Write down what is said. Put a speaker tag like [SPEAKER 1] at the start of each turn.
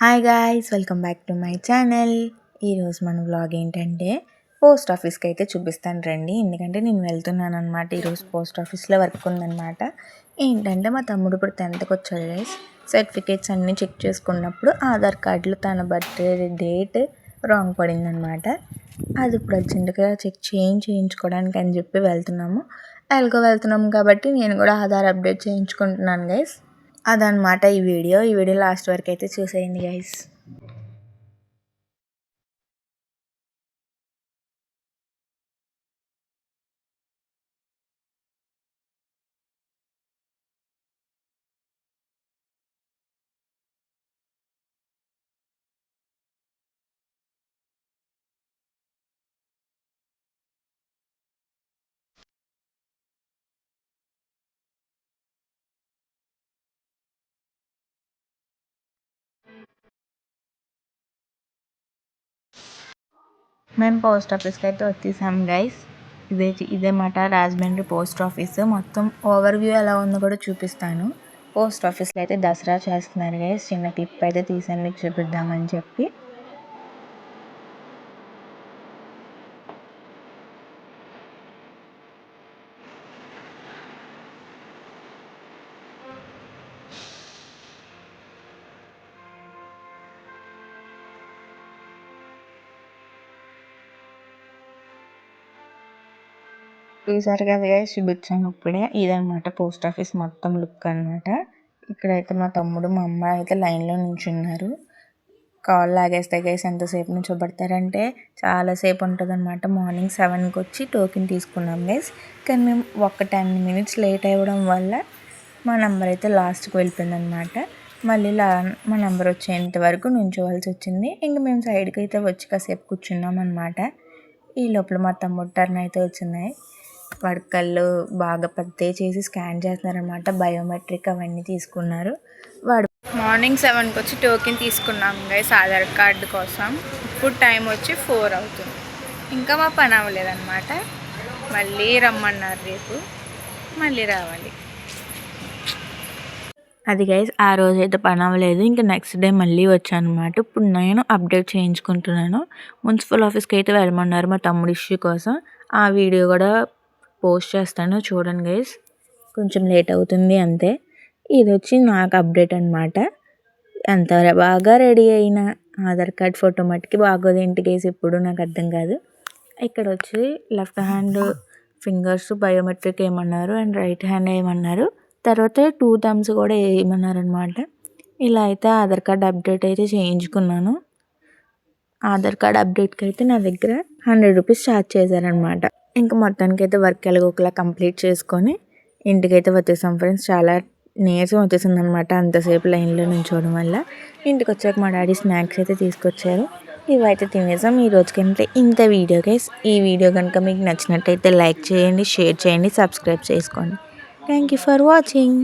[SPEAKER 1] Hi guys welcome back to my channel ఈరోజు మన vlog ఏంటంటే పోస్ట్ ఆఫీస్కి అయితే చూపిస్తాను రండి. ఎందుకంటే నేను వెళ్తున్నాను అనమాట ఈరోజు పోస్ట్ ఆఫీస్లో వర్క్ ఉందన్నమాట. ఏంటంటే మా తమ్ముడు ఇప్పుడు టెన్త్కి వచ్చాడు గైస్ సర్టిఫికేట్స్ అన్నీ చెక్ చేసుకున్నప్పుడు ఆధార్ కార్డులో తన బర్త్డే డేట్ రాంగ్ పడిందనమాట అది ఇప్పుడు అర్జెంటుగా చెక్ చేంజ్ చేయించుకోవడానికి అని చెప్పి వెళ్తున్నాము. ఎలాగో వెళ్తున్నాము కాబట్టి నేను కూడా ఆధార్ అప్డేట్ చేయించుకుంటున్నాను గైస్ అదనమాట ఈ వీడియో. ఈ వీడియో లాస్ట్ వరకు అయితే చూసేయండి గైస్ మేము పోస్ట్ ఆఫీస్కి అయితే వచ్చేసాం గైస్ ఇదే ఇదే మాట రాజమండ్రి పోస్ట్ ఆఫీస్. మొత్తం ఓవర్ వ్యూ ఎలా ఉందో కూడా చూపిస్తాను. పోస్ట్ ఆఫీస్లో అయితే దసరా చేస్తున్నారు గైస్ చిన్న క్లిప్ అయితే తీసాను మీకు చూపిద్దామని చెప్పి. చూసారు కదా గైస్ చూపించాను ఇప్పుడే. ఇదనమాట పోస్ట్ ఆఫీస్ మొత్తం లుక్ అనమాట ఇక్కడైతే మా తమ్ముడు మా అమ్మ అయితే లైన్లో నించున్నారు. కాల్ లాగేస్తే గైస్ ఎంతసేపు నుంచి చూపడతారంటే చాలాసేపు ఉంటుంది అనమాట మార్నింగ్ సెవెన్కి వచ్చి టోకెన్ తీసుకున్నాం గైస్. కానీ మేము ఒక టెన్ మినిట్స్ లేట్ అవ్వడం వల్ల మా నెంబర్ అయితే లాస్ట్కి వెళ్ళిపోయిందనమాట మళ్ళీ లా మా నెంబర్ వచ్చేంత వరకు నుంచోవలసి వచ్చింది. ఇంకా మేము సైడ్కి అయితే వచ్చి కాసేపు కూర్చున్నాం అనమాట ఈ లోపల మా తమ్ముడు టర్న్ అయితే వచ్చినాయి కళ్ళు బాగా పెద్ద చేసి స్కాన్ చేస్తున్నారనమాట బయోమెట్రిక్ అవన్నీ తీసుకున్నారు. వాడు మార్నింగ్ సెవెన్కి వచ్చి టోకెన్ తీసుకున్నాం గైస్ ఆధార్ కార్డు కోసం. ఇప్పుడు టైం వచ్చి ఫోర్ అవుతుంది. ఇంకా మా పని అవ్వలేదన్నమాట. మళ్ళీ రమ్మన్నారు రేపు. మళ్ళీ రావాలి. అది గైస్ ఆ రోజు అయితే పని అవ్వలేదు. ఇంకా నెక్స్ట్ డే మళ్ళీ వచ్చాను అనమాట ఇప్పుడు నేను అప్డేట్ చేయించుకుంటున్నాను. మున్సిపల్ ఆఫీస్కి అయితే వెళ్ళమన్నారు మా తమ్ముడు ఇష్యూ కోసం. ఆ వీడియో కూడా పోస్ట్ చేస్తాను చూడండి గైస్ కొంచెం లేట్ అవుతుంది అంతే. ఇది వచ్చి నాకు అప్డేట్ అనమాట ఎంత బాగా రెడీ అయినా ఆధార్ కార్డ్ ఫోటో మట్టుకి బాగోదు ఇంటికి ఇప్పుడు నాకు అర్థం కాదు. ఇక్కడ వచ్చి లెఫ్ట్ హ్యాండ్ ఫింగర్స్ బయోమెట్రిక్ ఏమన్నారు అండ్ రైట్ హ్యాండ్ ఏమన్నారు. తర్వాత టూ థమ్స్ కూడా వేయమన్నారు అనమాట ఇలా అయితే ఆధార్ కార్డ్ అప్డేట్ అయితే చేయించుకున్నాను. ఆధార్ కార్డ్ అప్డేట్కి అయితే నా దగ్గర హండ్రెడ్ రూపీస్ ఛార్జ్ చేశారనమాట ఇంకా మొత్తానికి అయితే వర్క్ ఎలాగోకలా కంప్లీట్ చేసుకొని ఇంటికైతే వచ్చేసాం ఫ్రెండ్స్. చాలా నీరసం వచ్చేసింది అనమాట అంతసేపు లైన్లో నుంచోవడం వల్ల. ఇంటికి వచ్చాక మా డాడీ స్నాక్స్ అయితే తీసుకొచ్చారు. ఇవైతే తినేసాం. ఈ రోజుకంటే ఇంత వీడియో గైస్. ఈ వీడియో కనుక మీకు నచ్చినట్టయితే లైక్ చేయండి షేర్ చేయండి సబ్స్క్రైబ్ చేసుకోండి. Thank you for watching.